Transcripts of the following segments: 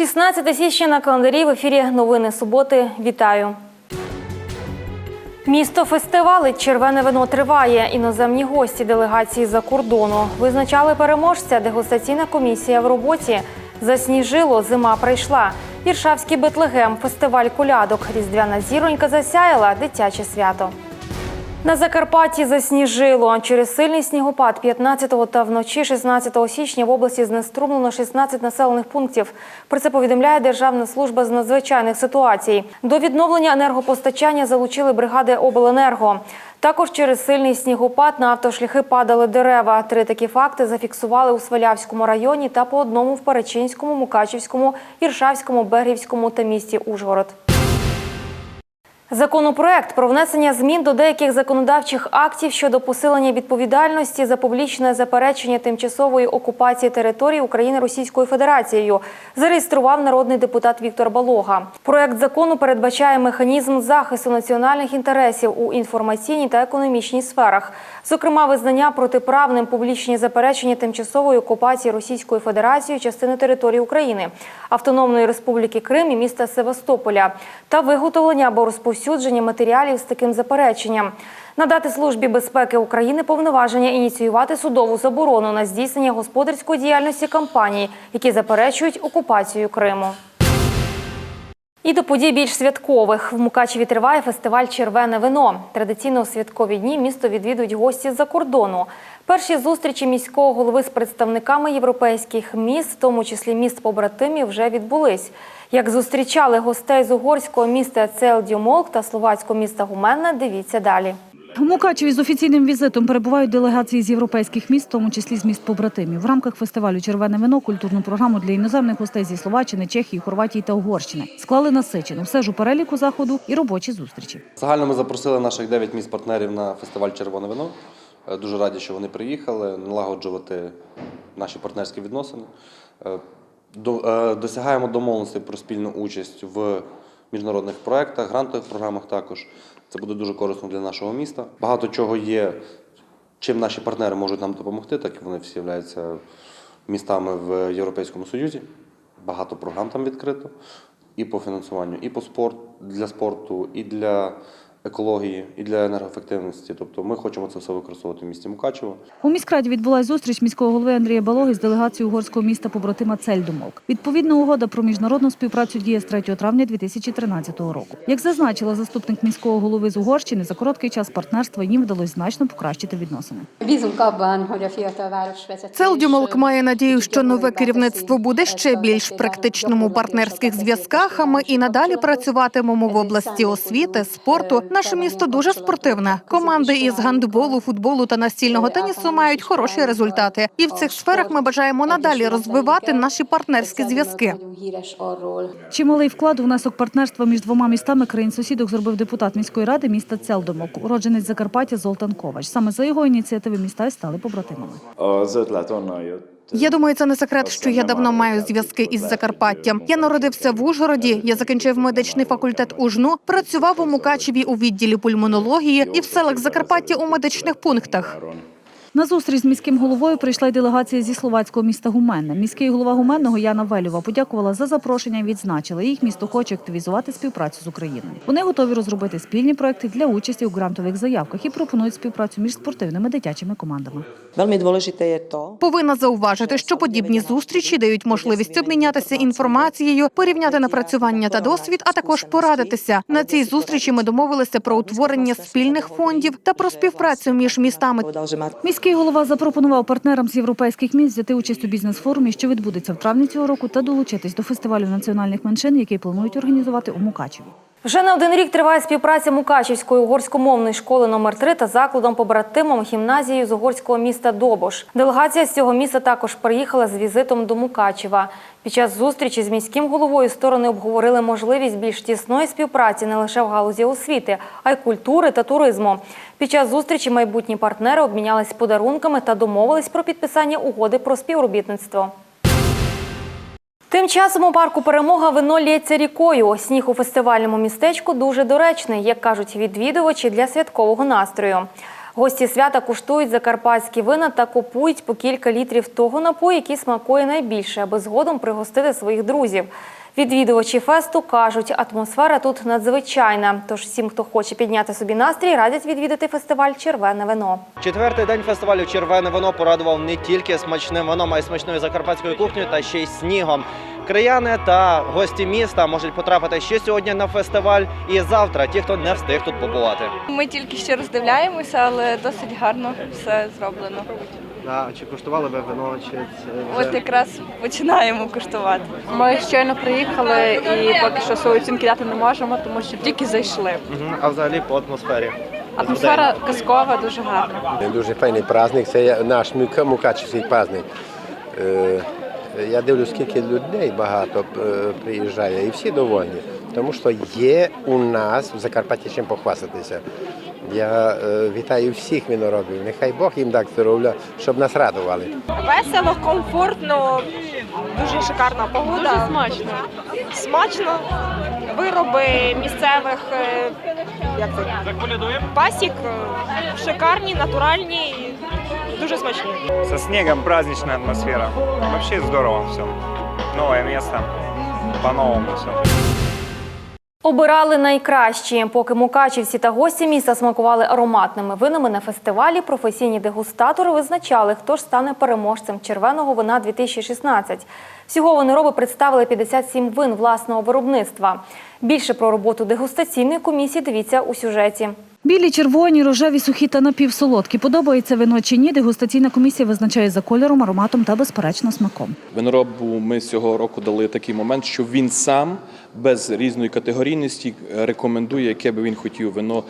16 січня на календарі в ефірі Новини суботи. Вітаю. Місто фестивалить червене вино триває. Іноземні гості делегації за кордону визначали переможця. Дегустаційна комісія в роботі. Засніжило, зима прийшла. Іршавський Бетлегем, фестиваль колядок. Різдвяна зіронька засяяла дитяче свято. На Закарпатті засніжило. Через сильний снігопад 15 та вночі 16 січня в області знеструмлено 16 населених пунктів. Про це повідомляє Державна служба з надзвичайних ситуацій. До відновлення енергопостачання залучили бригади обленерго. Також через сильний снігопад на автошляхи падали дерева. Три такі факти зафіксували у Свалявському районі та по одному в Перечинському, Мукачівському, Іршавському, Бергівському та місті Ужгород. Законопроект про внесення змін до деяких законодавчих актів щодо посилення відповідальності за публічне заперечення тимчасової окупації території України Російською Федерацією зареєстрував народний депутат Віктор Балога. Проект закону передбачає механізм захисту національних інтересів у інформаційній та економічній сферах, зокрема визнання протиправним публічні заперечення тимчасової окупації Російською Федерацією частини території України, Автономної Республіки Крим і міста Севастополя та виготовлення або розповсюдження матеріалів з таким запереченням. Надати службі безпеки України повноваження ініціювати судову заборону на здійснення господарської діяльності компаній, які заперечують окупацію Криму. І до подій більш святкових в Мукачеві триває фестиваль Червене вино. Традиційно у святкові дні місто відвідують гості з-за кордону. Перші зустрічі міського голови з представниками європейських міст, в тому числі міст побратимів, вже відбулись. Як зустрічали гостей з угорського міста Целдіомолк та словацького міста Гуменна, дивіться далі. Мукачеві з офіційним візитом перебувають делегації з європейських міст, в тому числі з міст побратимів. В рамках фестивалю Червене вино культурну програму для іноземних гостей зі Словаччини, Чехії, Хорватії та Угорщини склали насичено. Все ж у переліку заходу і робочі зустрічі. Загально ми запросили наших 9 міст партнерів на фестиваль Червоне вино. Е, Дуже раді, що вони приїхали, налагоджувати наші партнерські відносини. Е, е, Досягаємо домовленостей про спільну участь в міжнародних проєктах, грантових програмах також. Це буде дуже корисно для нашого міста. Багато чого є, чим наші партнери можуть нам допомогти, так як вони всі являються містами в Європейському Союзі. Багато програм там відкрито і по фінансуванню, і по спорту, для спорту, і для екології, і для енергоефективності. Тобто ми хочемо це все використовувати в місті Мукачево. У міськраді відбулася зустріч міського голови Андрія Балоги з делегацією угорського міста побратима Цельдумолк. Відповідна угода про міжнародну співпрацю діє з 3 травня 2013 року. Як зазначила заступник міського голови з Угорщини, за короткий час партнерства їм вдалося значно покращити відносини. Целдюмолк має надію, що нове керівництво буде ще більш практичному у партнерських зв'язках. А ми і надалі працюватимемо в області освіти, спорту. Наше місто дуже спортивне. Команди із гандболу, футболу та настільного тенісу мають хороші результати. І в цих сферах ми бажаємо надалі розвивати наші партнерські зв'язки. Чималий вклад у внесок партнерства між двома містами країн-сусідок зробив депутат міської ради міста Целдомок, уродженець Закарпаття Золтан Ковач. Саме за його ініціативи міста й стали побратимами. Я думаю, це не секрет, що я давно маю зв'язки із Закарпаттям. Я народився в Ужгороді. Я закінчив медичний факультет УЖНУ, працював у Мукачеві у відділі пульмонології і в селах Закарпаття у медичних пунктах. На зустріч з міським головою прийшла й делегація зі словацького міста Гуменне. Міський голова Гуменного Яна Велюва подякувала за запрошення. і Відзначила їх місто хоче активізувати співпрацю з Україною. Вони готові розробити спільні проекти для участі у грантових заявках і пропонують співпрацю між спортивними дитячими командами. Повинна зауважити, що подібні зустрічі дають можливість обмінятися інформацією, порівняти напрацювання та досвід, а також порадитися. На цій зустрічі ми домовилися про утворення спільних фондів та про співпрацю між містами. Міський голова запропонував партнерам з європейських міст взяти участь у бізнес-форумі, що відбудеться в травні цього року, та долучитись до фестивалю національних меншин, який планують організувати у Мукачеві. Вже не один рік триває співпраця Мукачівської угорськомовної школи номер 3 та закладом побратимом гімназією з угорського міста Добош. Делегація з цього міста також приїхала з візитом до Мукачева. Під час зустрічі з міським головою сторони обговорили можливість більш тісної співпраці не лише в галузі освіти, а й культури та туризму. Під час зустрічі майбутні партнери обмінялись подарунками та домовились про підписання угоди про співробітництво. Тим часом у парку Перемога вино лється рікою. Сніг у фестивальному містечку дуже доречний, як кажуть відвідувачі для святкового настрою. Гості свята куштують закарпатські вина та купують по кілька літрів того напою, який смакує найбільше, аби згодом пригостити своїх друзів. Відвідувачі фесту кажуть, атмосфера тут надзвичайна. Тож всім, хто хоче підняти собі настрій, радять відвідати фестиваль Червене вино. Четвертий день фестивалю Червене вино порадував не тільки смачним вином, а й смачною закарпатською кухнею та ще й снігом. Краяни та гості міста можуть потрапити ще сьогодні на фестиваль і завтра, ті, хто не встиг тут побувати. Ми тільки ще роздивляємося, але досить гарно все зроблено. А чи куштували ви вино? Чи От якраз починаємо куштувати. Ми щойно приїхали і поки що свої оцінки дати не можемо, тому що тільки зайшли. а взагалі по атмосфері? Атмосфера казкова, дуже гарна. Дуже файний праздник, це наш Мюка- Мукачівський праздник. Е, Я дивлюсь, скільки людей багато е, приїжджає, і всі довольні. Тому що є у нас в Закарпатті чим похвастатися. Я е, вітаю всіх виноробів. Нехай Бог їм дасть здоров'я, щоб нас радували. Весело, комфортно, дуже шикарна погода. Дуже смачно. Смачно. Вироби місцевих е, як це, пасік е, шикарні, натуральні і дуже смачні. Со снегом праздничная атмосфера. Вообще здорово все. Новое место. По-новому все. Обирали найкращі. Поки мукачівці та гості міста смакували ароматними винами на фестивалі, професійні дегустатори визначали, хто ж стане переможцем червеного вина 2016. Всього винороби представили 57 вин власного виробництва. Більше про роботу дегустаційної комісії дивіться у сюжеті. Білі, червоні, рожеві, сухі та напівсолодкі. Подобається вино чи ні, дегустаційна комісія визначає за кольором, ароматом та безперечно смаком. Виноробу ми цього року дали такий момент, що він сам без різної категорійності рекомендує, яке би він хотів вино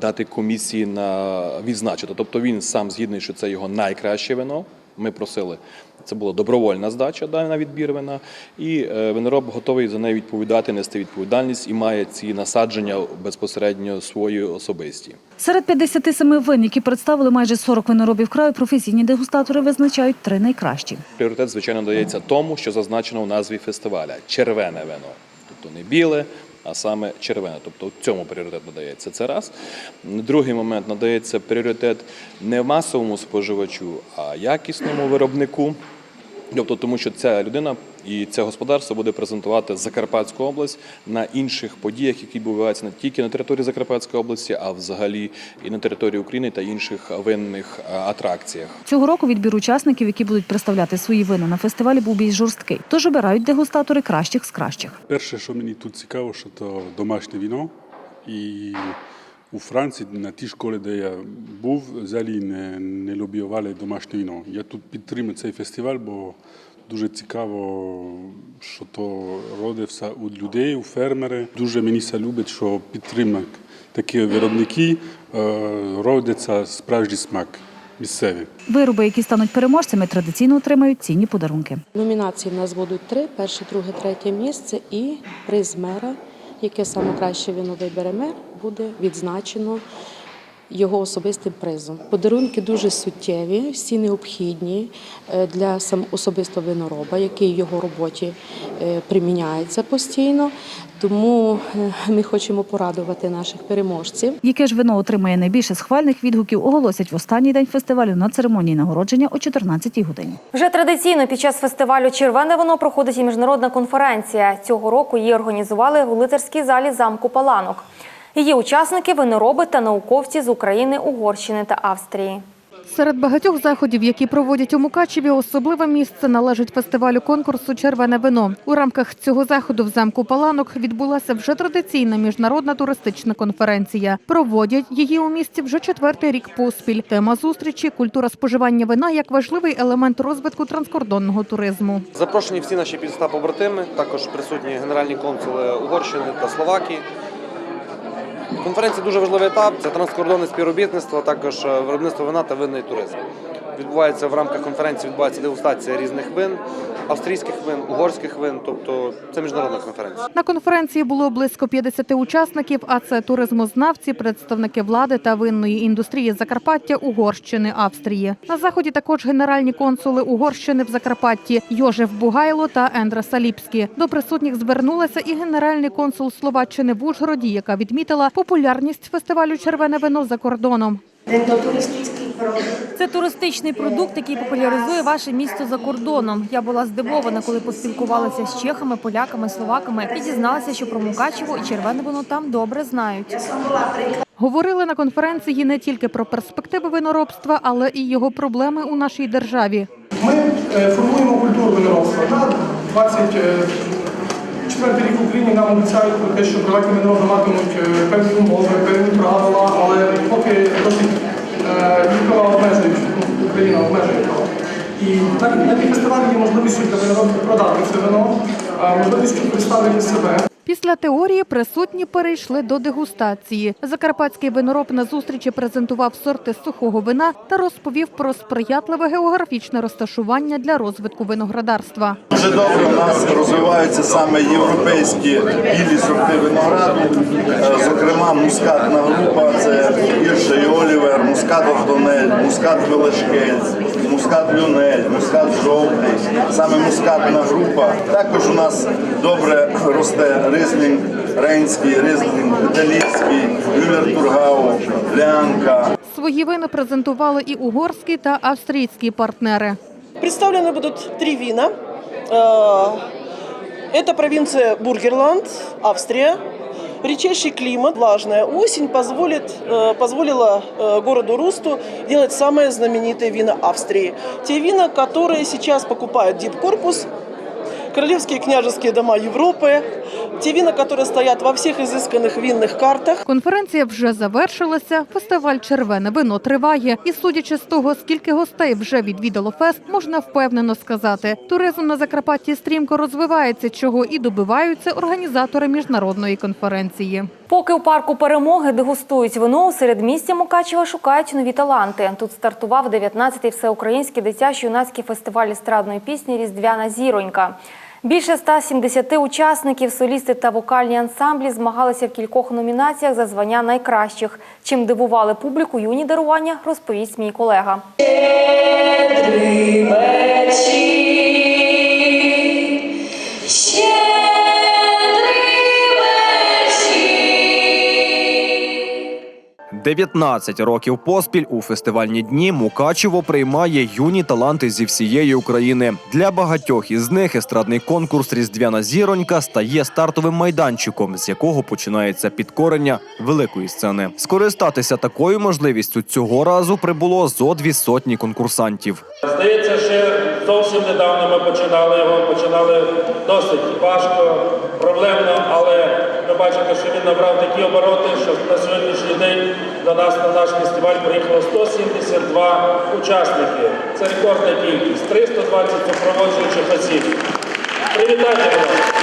дати комісії на відзначити. Тобто він сам згідний, що це його найкраще вино. Ми просили, це була добровольна здача да, на відбір вина, і е, винороб готовий за неї відповідати, нести відповідальність і має ці насадження безпосередньо свої особисті. Серед 57 вин, які представили майже 40 виноробів краю, професійні дегустатори визначають три найкращі. Пріоритет, звичайно, дається тому, що зазначено в назві фестиваля червене вино. Тобто не біле, а саме червена. Тобто цьому пріоритет надається. Це раз. Другий момент надається пріоритет не масовому споживачу, а якісному виробнику. Тобто, тому що ця людина і це господарство буде презентувати Закарпатську область на інших подіях, які відбуваються не тільки на території Закарпатської області, а взагалі і на території України та інших винних е, атракціях. Цього року відбір учасників, які будуть представляти свої вина на фестивалі, був більш жорсткий. Тож обирають дегустатори кращих з кращих. Перше, що мені тут цікаво, що то домашнє віно. І у Франції на тій школі, де я був, взагалі не, не любували домашнє віно. Я тут підтримую цей фестиваль, бо дуже цікаво, що то родиться у людей, у фермери. Дуже мені це любить, що підтримують такі виробники, родиться справжній смак місцевий. Вироби, які стануть переможцями, традиційно отримають цінні подарунки. Номінації в нас будуть три: перше, друге, третє місце і приз мера, яке саме краще вино вибере мер, буде відзначено його особистим призом. Подарунки дуже суттєві, всі необхідні е, для сам особисто винороба, який в його роботі е, приміняється постійно. Тому е, ми хочемо порадувати наших переможців. Яке ж вино отримає найбільше схвальних відгуків, оголосять в останній день фестивалю на церемонії нагородження о 14-й годині. Вже традиційно під час фестивалю Червене вино проходить і міжнародна конференція. Цього року її організували у лицарській залі замку Паланок. Її учасники винороби та науковці з України, Угорщини та Австрії. Серед багатьох заходів, які проводять у Мукачеві, особливе місце належить фестивалю конкурсу Червене вино. У рамках цього заходу в замку Паланок відбулася вже традиційна міжнародна туристична конференція. Проводять її у місті вже четвертий рік поспіль. Тема зустрічі культура споживання вина як важливий елемент розвитку транскордонного туризму. Запрошені всі наші підста побратими, також присутні генеральні консули Угорщини та Словакії. Конференція дуже важливий етап. Це транскордонне співробітництво, також е, виробництво вина та винний туризм. Відбувається в рамках конференції відбувається дегустація різних вин, австрійських вин, угорських вин. Тобто це міжнародна конференція. На конференції було близько 50 учасників, а це туризмознавці, представники влади та винної індустрії Закарпаття, Угорщини, Австрії. На заході також генеральні консули Угорщини в Закарпатті Йожеф Бугайло та Ендра Саліпські. До присутніх звернулася і генеральний консул Словаччини в Ужгороді, яка відмітила популярність фестивалю Червене вино за кордоном. Це туристичний продукт, який популяризує ваше місто за кордоном. Я була здивована, коли поспілкувалася з чехами, поляками, словаками і дізналася, що про Мукачево і червоне вино там добре знають. Говорили на конференції не тільки про перспективи виноробства, але і його проблеми у нашій державі. Ми е, формуємо культуру виноробства. На 24 рік в Україні нам обіцяють про те, що приватні винороби матимуть е, певні умови, певні правила, але поки досить е, обмежує Україна обмежує права. І на, на фестивалі є можливістю для виноробів продати це вино, можливістю представити себе. Після теорії присутні перейшли до дегустації. Закарпатський винороб на зустрічі презентував сорти сухого вина та розповів про сприятливе географічне розташування для розвитку виноградарства. Дуже добре у нас розвиваються саме європейські білі сорти винограду. Е, Зокрема, мускатна група це Ірша і Олівер, мускат Ортонель, мускат Велешкель, мускат Люнель, мускат Жовтий, саме мускатна група. Також у нас добре росте ризлінг Рейнський, ризлінг Італійський, Юлер Тургау, Лянка. Свої вина презентували і угорські та австрійські партнери. Представлены будут три вина. Э, Это провинция Бургерланд, Австрия. Редчайший климат, влажная осень позволит, э, позволила э, городу Русту делать самые знаменитые вина Австрии. Те вина, которые сейчас покупают Deep Corpus, королевские княжеские дома Европы, те вина, которые стоят во всех изысканных винных картах. Конференція вже завершилася. Фестиваль Червене вино триває. І судячи з того, скільки гостей вже відвідало фест, можна впевнено сказати, туризм на Закарпатті стрімко розвивається, чого і добиваються організатори міжнародної конференції. Поки у парку перемоги дегустують вино, у середмісті Мукачева шукають нові таланти. Тут стартував 19-й всеукраїнський дитячо-юнацький фестиваль естрадної пісні Різдвяна зіронька. Більше 170 учасників, солісти та вокальні ансамблі змагалися в кількох номінаціях за звання найкращих. Чим дивували публіку юні дарування, розповість мій колега. – 19 років поспіль у фестивальні дні Мукачево приймає юні таланти зі всієї України. Для багатьох із них естрадний конкурс Різдвяна зіронька стає стартовим майданчиком, з якого починається підкорення великої сцени. Скористатися такою можливістю цього разу прибуло зо дві сотні конкурсантів. Здається, ще зовсім недавно ми починали його, починали досить важко, проблемно, але бачите, що він набрав такі обороти, що на сьогоднішній день до нас на наш фестиваль приїхало 172 учасники. Це рекордна кількість, 320 супроводжуючих осіб. Привітайте, будь.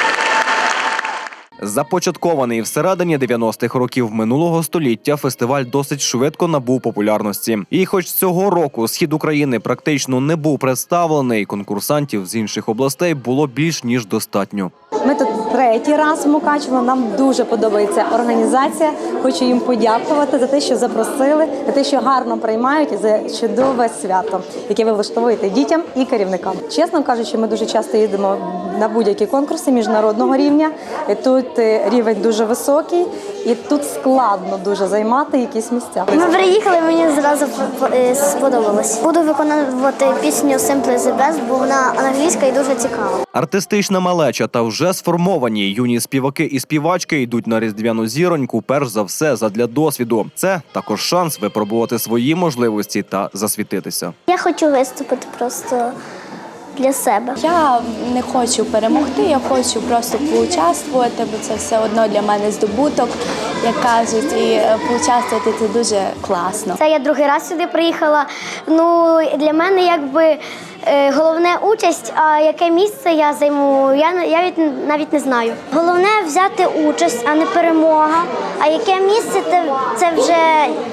Започаткований всередині 90-х років минулого століття, фестиваль досить швидко набув популярності. І, хоч цього року схід України практично не був представлений, конкурсантів з інших областей було більш ніж достатньо. Ми тут третій раз в Мукачево. Нам дуже подобається організація. Хочу їм подякувати за те, що запросили, за те, що гарно приймають і за чудове свято, яке ви влаштовуєте дітям і керівникам. Чесно кажучи, ми дуже часто їздимо на будь-які конкурси міжнародного рівня. І Тут е, рівень дуже високий, і тут складно дуже займати якісь місця. Ми приїхали, мені зразу е, сподобалось. Буду виконувати пісню Simply the Best, бо вона англійська і дуже цікава. Артистична малеча та вже сформовані юні співаки і співачки йдуть на різдвяну зіроньку. Перш за все, задля досвіду. Це також шанс випробувати свої можливості та засвітитися. Я хочу виступити просто для себе. Я не хочу перемогти, я хочу просто поучаствувати, бо це все одно для мене здобуток, як кажуть, і е, поучаствувати це дуже класно. Це я другий раз сюди приїхала. Ну для мене якби головне участь, а яке місце я займу, я, я від- навіть не знаю. Головне взяти участь, а не перемога. А яке місце це, це вже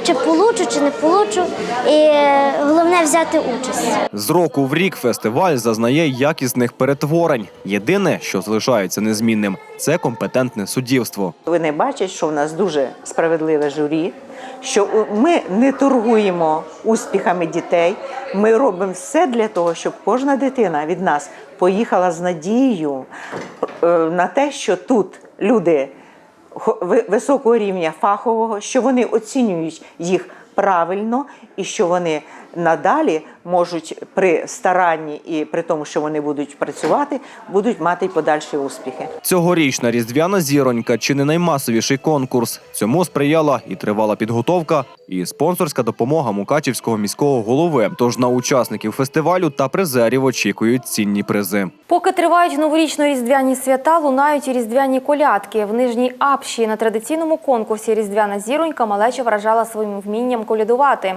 чи получу, чи не получу. І е, головне взяти участь. З року в рік фестиваль зазнає якісних перетворень. Єдине, що залишається незмінним, це компетентне суддівство. Вони бачать, що в нас дуже справедливе журі, що ми не торгуємо успіхами дітей. Ми робимо все для того, щоб кожна дитина від нас поїхала з надією е, на те, що тут люди високого рівня фахового, що вони оцінюють їх правильно і що вони надалі можуть при старанні і при тому, що вони будуть працювати, будуть мати й подальші успіхи. Цьогорічна різдвяна зіронька чи не наймасовіший конкурс. Цьому сприяла і тривала підготовка, і спонсорська допомога Мукачівського міського голови. Тож на учасників фестивалю та призерів очікують цінні призи. Поки тривають новорічно-різдвяні свята, лунають і різдвяні колядки. В Нижній Апші на традиційному конкурсі Різдвяна зіронька малеча вражала своїм вмінням колядувати.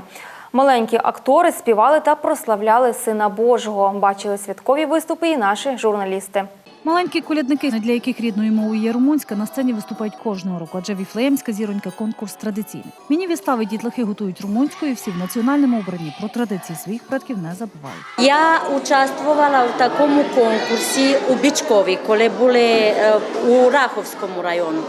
Маленькі актори співали та прославляли Сина Божого. Бачили святкові виступи і наші журналісти. Маленькі колядники, для яких рідною мовою є румунська, на сцені виступають кожного року, адже віфлеємська зіронька конкурс традиційний. Міні-вистави дітлахи готують румунською, всі в національному обранні про традиції своїх предків не забувають. Я участвувала в такому конкурсі у Бичкові, коли були е, у Раховському району.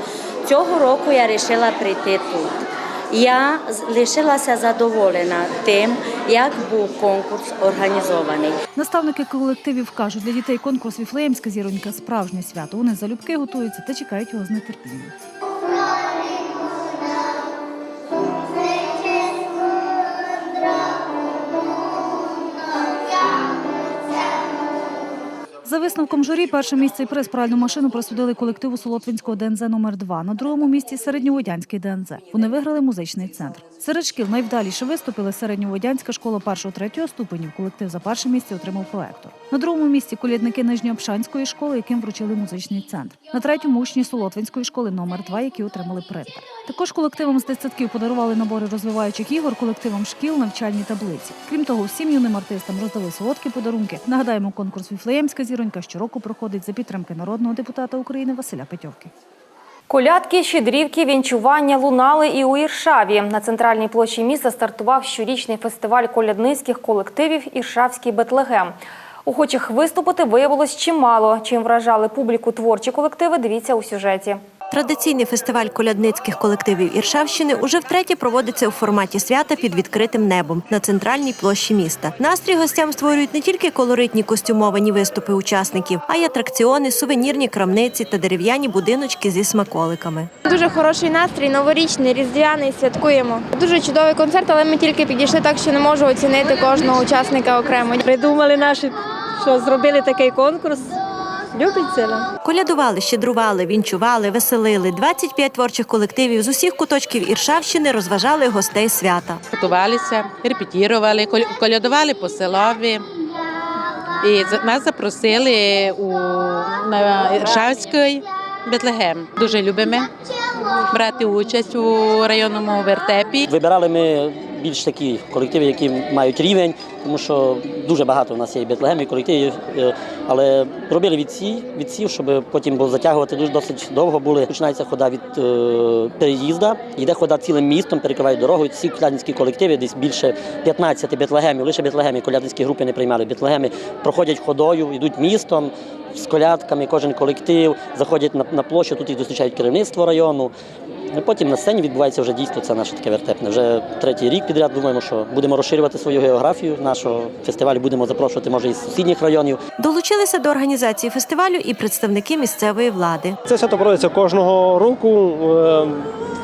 Цього року я вирішила прийти тут. Я лишилася задоволена тим, як був конкурс організований. Наставники колективів кажуть, для дітей конкурс Віфлеємська зіронька справжнє свято. Вони залюбки готуються та чекають його з нетерпінням. За висновком журі, перше місце і приз пральну машину присудили колективу Солотвинського ДНЗ номер 2 На другому місці середньоводянський ДНЗ. Вони виграли музичний центр. Серед шкіл найвдаліше виступили середньоводянська школа першого-третього ступенів. Колектив за перше місце отримав проектор. На другому місці колядники Нижньообшанської школи, яким вручили музичний центр. На третьому учні Солотвинської школи номер 2 які отримали принтер. Також колективам з дитсадків подарували набори розвиваючих ігор, колективам шкіл навчальні таблиці. Крім того, всім юним артистам роздали солодкі подарунки. Нагадаємо, конкурс Віфлеємська зіронька щороку проходить за підтримки народного депутата України Василя Петьовки. Колядки, щедрівки, вінчування лунали і у Іршаві. На центральній площі міста стартував щорічний фестиваль колядницьких колективів Іршавський Бетлегем. Охочих виступити виявилось чимало. Чим вражали публіку творчі колективи, дивіться у сюжеті. Традиційний фестиваль колядницьких колективів Іршавщини уже втретє проводиться у форматі свята під відкритим небом на центральній площі міста. Настрій гостям створюють не тільки колоритні костюмовані виступи учасників, а й атракціони, сувенірні крамниці та дерев'яні будиночки зі смаколиками. Дуже хороший настрій, новорічний, різдвяний, святкуємо. Дуже чудовий концерт, але ми тільки підійшли так, що не можу оцінити кожного учасника окремо. Придумали наші, що зробили такий конкурс. Любить село. Колядували, щедрували, вінчували, веселили. 25 творчих колективів з усіх куточків Іршавщини розважали гостей свята. Готувалися, репетірували, колядували по селові. І нас запросили у на Іршавський Бетлегем. Дуже любимо брати участь у районному вертепі. Вибирали ми більш такі колективи, які мають рівень, тому що дуже багато у нас є і Бетлегемів колективів, е, але робили відсів, відсів, щоб потім було затягувати дуже досить довго були. Починається хода від е, переїзда, йде хода цілим містом, перекривають дорогу. Ці колядницькі колективи, десь більше 15 Бетлегемів, лише Бетлегемі, колядницькі групи не приймали. Бетлегеми проходять ходою, йдуть містом. З колядками кожен колектив заходять на, на площу, тут їх зустрічають керівництво району. І потім на сцені відбувається вже дійство це наше таке вертепне. Вже третій рік підряд думаємо, що будемо розширювати свою географію нашого фестивалю, будемо запрошувати, може, із сусідніх районів. Долучилися до організації фестивалю і представники місцевої влади. Це свято проводиться кожного року. Е,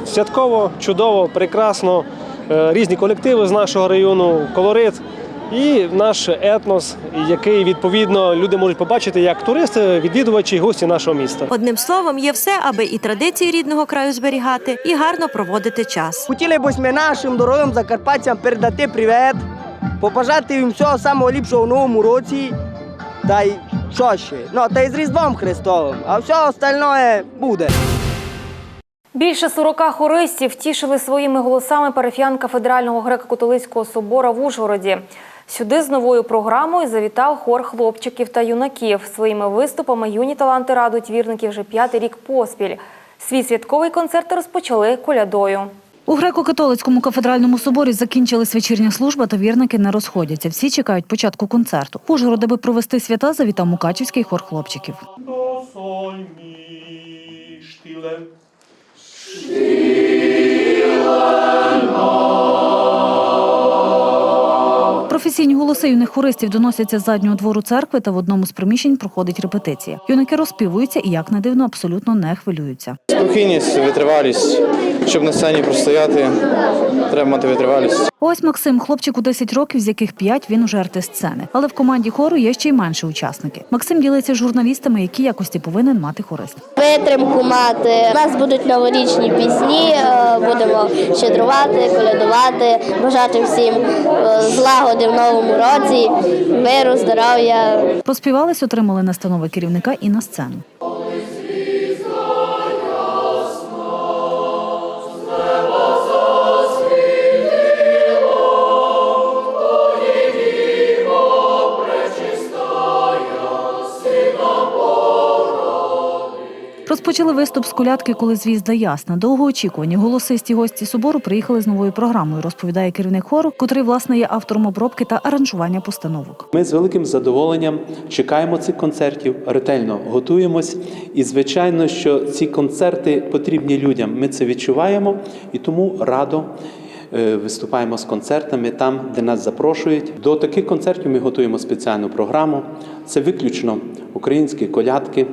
Святково, чудово, прекрасно. Е, Різні колективи з нашого району, колорит і наш етнос, який відповідно люди можуть побачити як туристи, відвідувачі, гості нашого міста. Одним словом, є все, аби і традиції рідного краю зберігати, і гарно проводити час. Хотіли б ми нашим дорогим закарпатцям передати привіт, побажати їм всього самого ліпшого в новому році. Та й що ще? Ну, та й з Різдвом Христовим, а все остальне буде. Більше 40 хористів тішили своїми голосами парафіян кафедрального греко-католицького собора в Ужгороді. Сюди з новою програмою завітав хор хлопчиків та юнаків. Своїми виступами юні таланти радують вірників вже п'ятий рік поспіль. Свій святковий концерт розпочали колядою. У греко-католицькому кафедральному соборі закінчилась вечірня служба, та вірники не розходяться. Всі чекають початку концерту. В Ужгород, аби провести свята, завітав Мукачівський хор хлопчиків. Професійні голоси юних хористів доносяться з заднього двору церкви та в одному з приміщень проходить репетиція. Юнаки розспівуються і, як не дивно, абсолютно не хвилюються. Спокійність, витривалість. Щоб на сцені простояти, треба мати витривалість. Ось Максим, хлопчик у 10 років, з яких 5 він уже артист сцени. Але в команді хору є ще й менше учасники. Максим ділиться з журналістами, які якості повинен мати хорист. Витримку мати. У нас будуть новорічні пісні, е, будемо щедрувати, колядувати, бажати всім е, злагоди в новому році, миру, здоров'я. Проспівались, отримали настанови керівника і на сцену. Розпочали виступ з колядки, коли звізда ясна. Довгоочікувані голосисті гості собору приїхали з новою програмою, розповідає керівник хору, котрий власне є автором обробки та аранжування постановок. Ми з великим задоволенням чекаємо цих концертів, ретельно готуємось. І звичайно, що ці концерти потрібні людям. Ми це відчуваємо і тому радо. е, Виступаємо з концертами там, де нас запрошують. До таких концертів ми готуємо спеціальну програму. Це виключно українські колядки,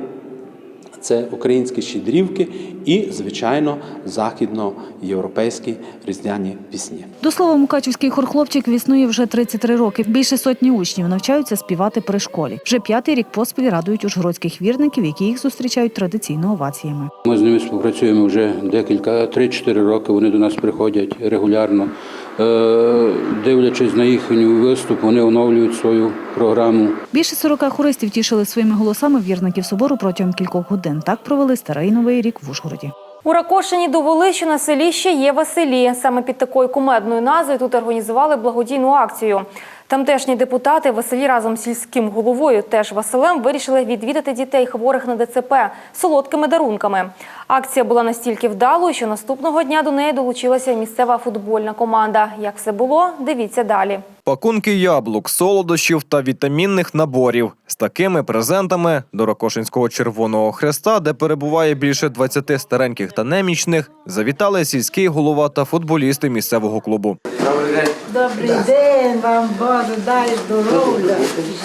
це українські щедрівки і, звичайно, західноєвропейські різдвяні пісні. До слова, Мукачівський хор хлопчик існує вже 33 роки. Більше сотні учнів навчаються співати при школі. Вже п'ятий рік поспіль радують ужгородських вірників, які їх зустрічають традиційно оваціями. Ми з ними співпрацюємо вже декілька 3-4 роки. Вони до нас приходять регулярно. Е, Дивлячись на їхній виступ, вони оновлюють свою програму. Більше 40 хористів тішили своїми голосами вірників собору протягом кількох годин. Так провели старий новий рік в Ужгороді. У Ракошині довели, що на селі ще є Василі. Саме під такою кумедною назвою тут організували благодійну акцію. Тамтешні депутати Василі разом з сільським головою, теж Василем, вирішили відвідати дітей хворих на ДЦП солодкими дарунками. Акція була настільки вдалою, що наступного дня до неї долучилася місцева футбольна команда. Як все було, дивіться далі. Пакунки яблук, солодощів та вітамінних наборів з такими презентами до Ракошинського Червоного Хреста, де перебуває більше 20 стареньких та немічних, завітали сільський голова та футболісти місцевого клубу. Добрий день вам, Боже, дай здоров'я,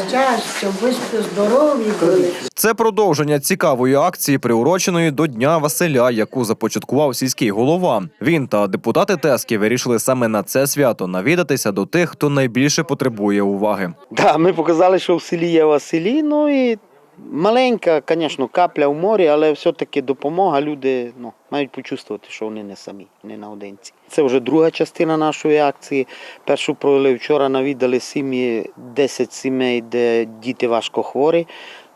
щастя, ви здорові були. Це продовження цікавої акції, приуроченої до Дня Василя, яку започаткував сільський голова. Він та депутати Тески вирішили саме на це свято навідатися до тих, хто найбільше потребує уваги. Да, ми показали, що в селі є Василі. Ну і маленька, звісно, капля в морі, але все-таки допомога. Люди ну, мають почувствувати, що вони не самі, не наодинці. Це вже друга частина нашої акції. Першу провели вчора, навідали сім'ї, 10 сімей, де діти важко хворі.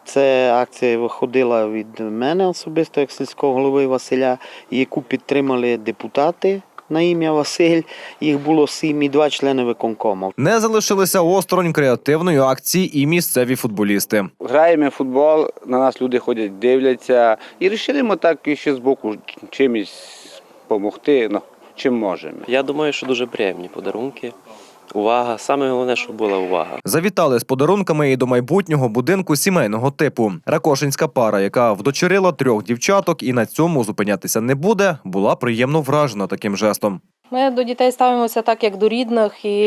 Це акція виходила від мене особисто, як сільського голови Василя, яку підтримали депутати на ім'я Василь. Їх було сім і два члени виконкому. Не залишилися осторонь креативної акції і місцеві футболісти. Граємо футбол, на нас люди ходять, дивляться. І вирішимо так і ще з боку чимось допомогти, ну, чим можемо. Я думаю, що дуже приємні подарунки. Увага. Саме головне, щоб була увага. Завітали з подарунками і до майбутнього будинку сімейного типу. Ракошинська пара, яка вдочерила трьох дівчаток і на цьому зупинятися не буде, була приємно вражена таким жестом. Ми до дітей ставимося так, як до рідних, і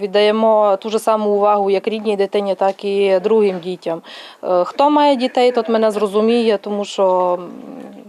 віддаємо ту ж саму увагу як рідній дитині, так і другим дітям. Е, Хто має дітей, тот мене зрозуміє, тому що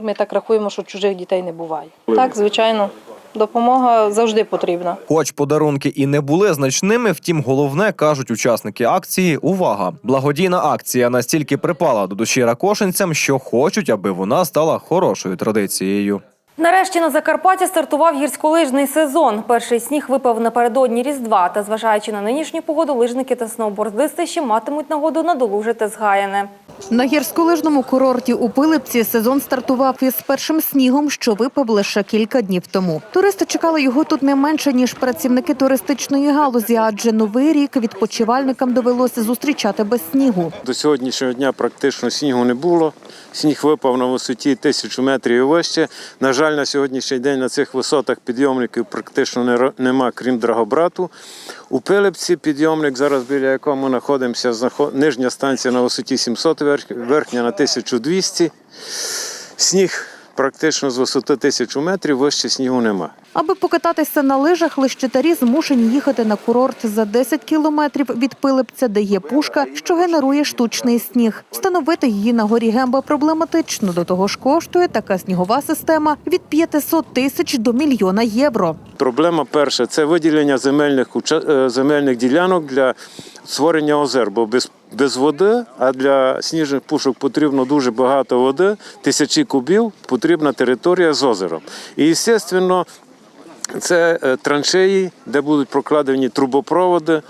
ми так рахуємо, що чужих дітей не буває. Так, звичайно, допомога завжди потрібна. Хоч подарунки і не були значними, втім, головне кажуть учасники акції. Увага! Благодійна акція настільки припала до душі ракошинцям, що хочуть, аби вона стала хорошою традицією. Нарешті на Закарпатті стартував гірськолижний сезон. Перший сніг випав напередодні Різдва. Та зважаючи на нинішню погоду, лижники та сноубордисти ще матимуть нагоду надолужити згаяне. На гірськолижному курорті у Пилипці сезон стартував із першим снігом, що випав лише кілька днів тому. Туристи чекали його тут не менше ніж працівники туристичної галузі, адже новий рік відпочивальникам довелося зустрічати без снігу. До сьогоднішнього дня практично снігу не було. Сніг випав на висоті тисячу метрів і вище. На жаль, на сьогоднішній день на цих висотах підйомників практично нема, крім Драгобрату. У Пилипці підйомник, зараз біля якого ми знаходимося, знаход- нижня станція на висоті 700, верхня на 1200. Сніг практично з висоти тисячу метрів вище снігу нема. Аби покататися на лижах, лищитарі змушені їхати на курорт за 10 кілометрів від Пилипця, де є пушка, що генерує штучний сніг. Встановити її на горі Гемба проблематично. До того ж коштує така снігова система від 500 тисяч до мільйона євро. Проблема перша це виділення земельних е, земельних ділянок для створення озер, бо без, без води, а для сніжних пушок потрібно дуже багато води, тисячі кубів, потрібна територія з озером. І, звісно, це е, траншеї, де будуть прокладені трубопроводи,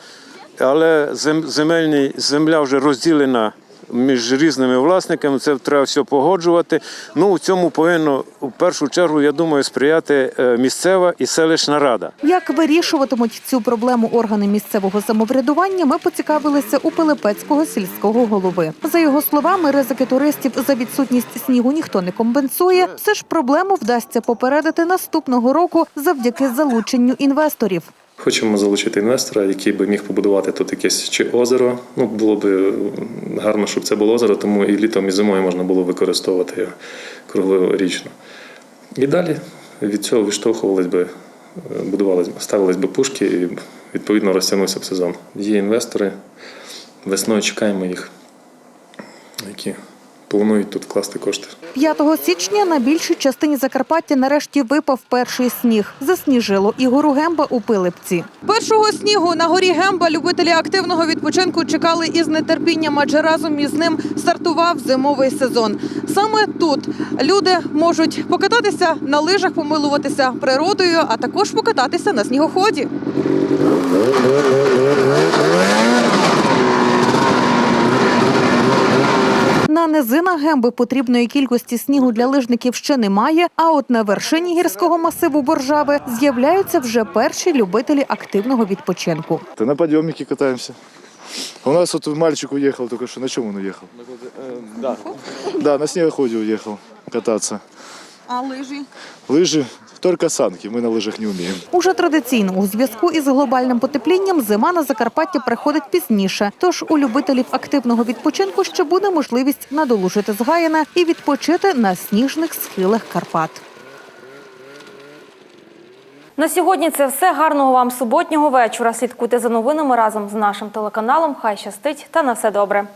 але земельні, земля вже розділена між різними власниками, це треба все погоджувати. Ну, у цьому повинно в першу чергу, я думаю, сприяти е, місцева і селищна рада. Як вирішуватимуть цю проблему органи місцевого самоврядування, ми поцікавилися у Пилипецького сільського голови. За його словами, ризики туристів за відсутність снігу ніхто не компенсує. Все ж проблему вдасться попередити наступного року завдяки залученню інвесторів. Хочемо залучити інвестора, який би міг побудувати тут якесь чи озеро. Ну було б гарно, щоб це було озеро, тому і літом, і зимою можна було використовувати його круглорічно. І далі від цього відштовхувались би, будувались, ставились би пушки і відповідно розтягнувся б сезон. Є інвестори, весною чекаємо їх, які планують тут вкласти кошти. 5 січня на більшій частині Закарпаття нарешті випав перший сніг. Засніжило і гору Гемба у Пилипці. Першого снігу на горі Гемба любителі активного відпочинку чекали із нетерпінням, адже разом із ним стартував зимовий сезон. Саме тут люди можуть покататися на лижах, помилуватися природою, а також покататися на снігоході. На низинах Гемби потрібної кількості снігу для лижників ще немає. А от на вершині гірського масиву Боржави з'являються вже перші любителі активного відпочинку. Та на підйомники катаємося. У нас от мальчик уехал только что. На чем он уехал? Да. Да, на снегоходе уехал кататься. А лижі? Лыжи, только санки, мы на лыжах не умеем. Уже традиційно у зв'язку із глобальним потеплінням зима на Закарпаття приходить пізніше. Тож у любителів активного відпочинку ще буде можливість надолужити згаяне і відпочити на сніжних схилах Карпат. На сьогодні це все. Гарного вам суботнього вечора. Слідкуйте за новинами разом з нашим телеканалом. Хай щастить та на все добре.